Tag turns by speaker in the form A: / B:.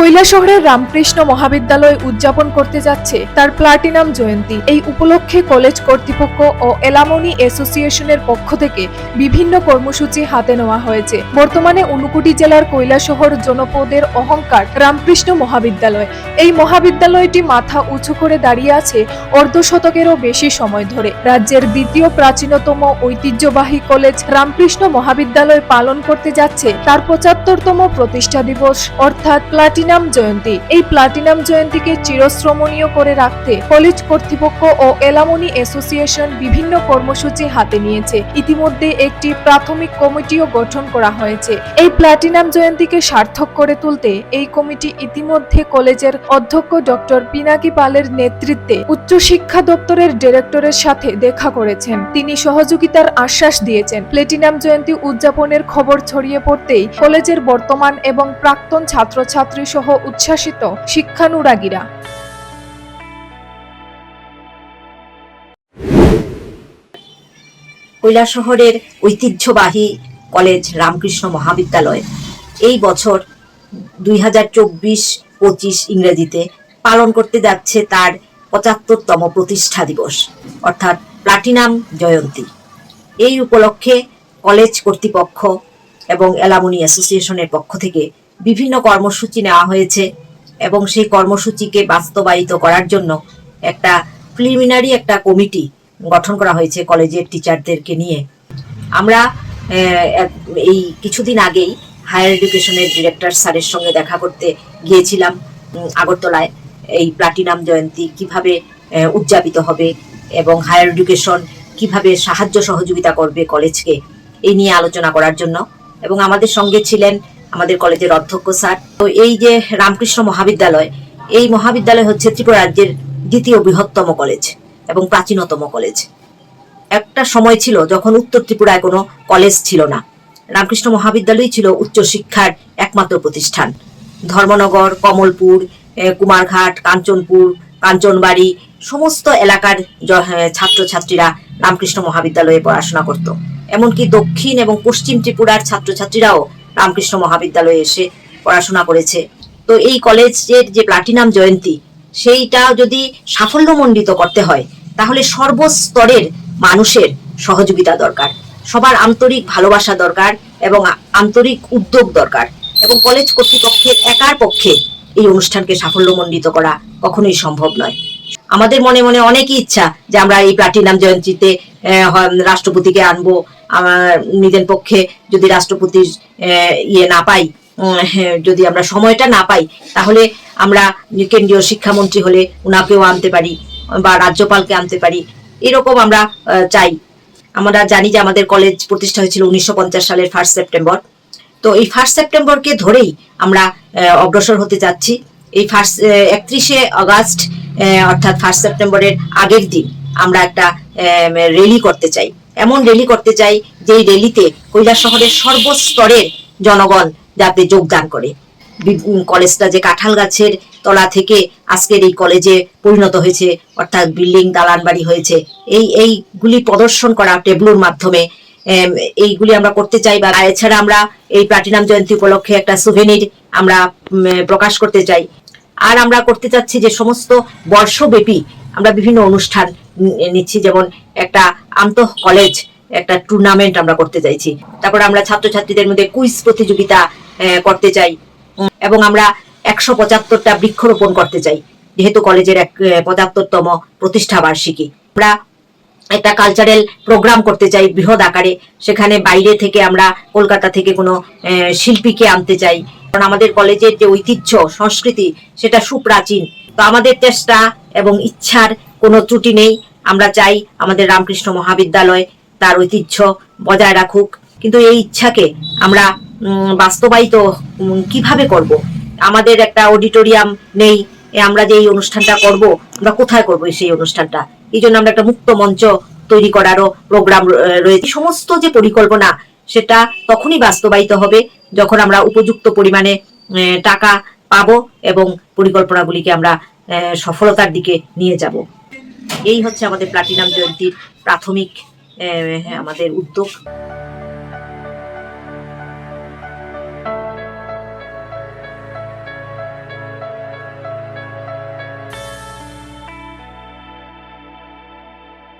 A: কৈলাসহরের রামকৃষ্ণ মহাবিদ্যালয় উদযাপন করতে যাচ্ছে তার প্লাটিনাম জয়ন্তী। এই উপলক্ষে কলেজ কর্তৃপক্ষ ও এলামনি অ্যাসোসিয়েশনের পক্ষ থেকে বিভিন্ন কর্মসূচি হাতে নেওয়া হয়েছে। বর্তমানে উনকুটি জেলার কৈলাসহর জনপদের অহংকার রামকৃষ্ণ মহাবিদ্যালয়। এই মহাবিদ্যালয়টি মাথা উঁচু করে দাঁড়িয়ে আছে অর্ধশতকেরও বেশি সময় ধরে। রাজ্যের দ্বিতীয় প্রাচীনতম ঐতিহ্যবাহী কলেজ রামকৃষ্ণ মহাবিদ্যালয় পালন করতে যাচ্ছে। তার পঁচাত্তরতম প্রতিষ্ঠা দিবস, অর্থাৎ প্লাটিনাম জয়ন্তী এই প্লাটিনাম জয়ন্তীকে চিরশ্রমণীয় করে রাখতে কলেজ কর্তৃপক্ষ ও এলামনি অ্যাসোসিয়েশন বিভিন্ন কর্মসূচি হাতে নিয়েছে। ইতিমধ্যে একটি প্রাথমিক কমিটিও গঠন করা হয়েছে। এই প্লাটিনাম জয়ন্তীকে সার্থক করে তুলতে এই কমিটি ইতিমধ্যে কলেজের অধ্যক্ষ ডক্টর পিনাকি পালের নেতৃত্বে উচ্চশিক্ষা দপ্তরের ডিরেক্টরের সাথে দেখা করেছেন। তিনি সহযোগিতার আশ্বাস দিয়েছেন। প্লেটিনাম জয়ন্তী উদযাপনের খবর ছড়িয়ে পড়তেই কলেজের বর্তমান এবং প্রাক্তন ছাত্রছাত্রী সহ উচ্ছ্বাসিত শিক্ষানুরাগীরা।
B: কৈলাসহরের ঐতিহ্যবাহী কলেজ রামকৃষ্ণ মহাবিদ্যালয়। এই বছর দুই হাজার চব্বিশ পঁচিশ ইংরেজিতে পালন করতে যাচ্ছে তার পঁচাত্তরতম প্রতিষ্ঠা দিবস, অর্থাৎ প্লাটিনাম জয়ন্তী। এই উপলক্ষে কলেজ কর্তৃপক্ষ এবং এলামনি অ্যাসোসিয়েশনের পক্ষ থেকে বিভিন্ন কর্মসূচি নেওয়া হয়েছে এবং সেই কর্মসূচিকে বাস্তবায়িত করার জন্য একটা প্রিলিমিনারি একটা কমিটি গঠন করা হয়েছে কলেজের টিচারদেরকে নিয়ে। আমরা এই কিছুদিন আগেই হায়ার এডুকেশনের ডিরেক্টর স্যারের সঙ্গে দেখা করতে গিয়েছিলাম আগরতলায়। এই প্লাটিনাম জয়ন্তী কীভাবে উদযাপিত হবে এবং হায়ার এডুকেশন কীভাবে সাহায্য সহযোগিতা করবে কলেজকে এই নিয়ে আলোচনা করার জন্য। এবং আমাদের সঙ্গে ছিলেন আমাদের কলেজের অধ্যক্ষ স্যার। তো এই যে রামকৃষ্ণ মহাবিদ্যালয়, এই মহাবিদ্যালয় হচ্ছে ত্রিপুরা রাজ্যের দ্বিতীয় বৃহত্তম কলেজ এবং প্রাচীনতম কলেজ। একটা সময় ছিল যখন উত্তর ত্রিপুরায় কোনো কলেজ ছিল না। রামকৃষ্ণ মহাবিদ্যালয় ছিল উচ্চশিক্ষার একমাত্র প্রতিষ্ঠান। ধর্মনগর, কমলপুর কুমারঘাট, কাঞ্চনপুর, কাঞ্চনবাড়ি, সমস্ত এলাকার ছাত্রছাত্রীরা রামকৃষ্ণ মহাবিদ্যালয়ে পড়াশোনা করত। এমনকি দক্ষিণ এবং পশ্চিম ত্রিপুরার ছাত্রছাত্রীরাও রামকৃষ্ণ মহাবিদ্যালয়ে এসে পড়াশোনা করেছে। তো এই কলেজের যে প্লাটিনাম জয়ন্তী, সেইটা যদি সাফল্যমণ্ডিত করতে হয়, তাহলে সর্বস্তরের মানুষের সহযোগিতা দরকার। সবার আন্তরিক ভালোবাসা দরকার এবং আন্তরিক উদ্যোগ দরকার। এবং কলেজ কর্তৃপক্ষের একার পক্ষে এই অনুষ্ঠানকে সাফল্যমণ্ডিত করা কখনোই সম্ভব নয়। আমাদের মনে মনে অনেকই ইচ্ছা যে আমরা এই প্লাটিনাম জয়ন্তীতে রাষ্ট্রপতিকে আনব আমার নিজের পক্ষে যদি রাষ্ট্রপতির ইয়ে না পাই যদি আমরা সময়টা না পাই তাহলে আমরা কেন্দ্রীয় শিক্ষামন্ত্রী হলে উনাকেও আনতে পারি বা রাজ্যপালকে আনতে পারি। এরকম আমরা চাই। আমরা জানি যে আমাদের কলেজ প্রতিষ্ঠা হয়েছিল উনিশশো পঞ্চাশ সালের ফার্স্ট সেপ্টেম্বর তো এই ফার্স্ট সেপ্টেম্বরকে ধরেই আমরা অগ্রসর হতে যাচ্ছি। এই ফার্স্ট একত্রিশে আগস্ট আহ, অর্থাৎ ফার্স্ট সেপ্টেম্বরের আগের দিন আমরা একটা র্যালি করতে চাই। এমন র্যালি করতে চাই যেই র্যালিতে কৈলাস শহরের সর্বস্তরের জনগণ যাতে যোগদান করে। কলেজটা যে কাঁঠাল গাছের তলা থেকে আজকের এই কলেজে পরিণত হয়েছে, অর্থাৎ বিল্ডিং দালান বাড়ি হয়েছে, এই, এইগুলি প্রদর্শন করা টেবলুর মাধ্যমে এইগুলি আমরা করতে চাই বা এছাড়া আমরা এই প্লাটিনাম জয়ন্তী উপলক্ষে একটা সুভেনির আমরা প্রকাশ করতে চাই। আর আমরা করতে চাচ্ছি যে সমস্ত বর্ষব্যাপী আমরা বিভিন্ন অনুষ্ঠান নিচ্ছি, যেমন একটা আন্তঃ কলেজ একটা টুর্নামেন্ট আমরা করতে চাইছি। তারপর আমরা ছাত্রছাত্রীদের মধ্যে কুইজ প্রতিযোগিতা করতে চাই। এবং আমরা একশো পঁচাত্তরটা বৃক্ষরোপণ করতে চাই, যেহেতু কলেজের এক পঁচাত্তরতম প্রতিষ্ঠা বার্ষিকী। আমরা একটা কালচারাল প্রোগ্রাম করতে চাই বৃহৎ আকারে। সেখানে বাইরে থেকে আমরা কলকাতা থেকে কোনো শিল্পীকে আনতে চাই। কারণ আমাদের কলেজের যে ঐতিহ্য, সংস্কৃতি, সেটা সুপ্রাচীন। তো আমাদের চেষ্টা এবং ইচ্ছার কোনো ত্রুটি নেই। আমরা চাই আমাদের রামকৃষ্ণ মহাবিদ্যালয় তার ঐতিহ্য বজায় রাখুক। কিন্তু এই ইচ্ছাকে আমরা বাস্তবায়িত কীভাবে করব? আমাদের একটা অডিটোরিয়াম নেই আমরা যে এই অনুষ্ঠানটা করব, আমরা কোথায় করব সেই অনুষ্ঠানটা? এই জন্য আমরা একটা মুক্ত মঞ্চ তৈরি করারও প্রোগ্রাম রয়েছে। সমস্ত যে পরিকল্পনা, সেটা তখনই বাস্তবায়িত হবে যখন আমরা উপযুক্ত পরিমাণে টাকা পাবো এবং পরিকল্পনাগুলিকে আমরা সফলতার দিকে নিয়ে যাব। এই হচ্ছে আমাদের প্লাটিনাম জয়ন্তীর প্রাথমিক আমাদের উদ্যোগ।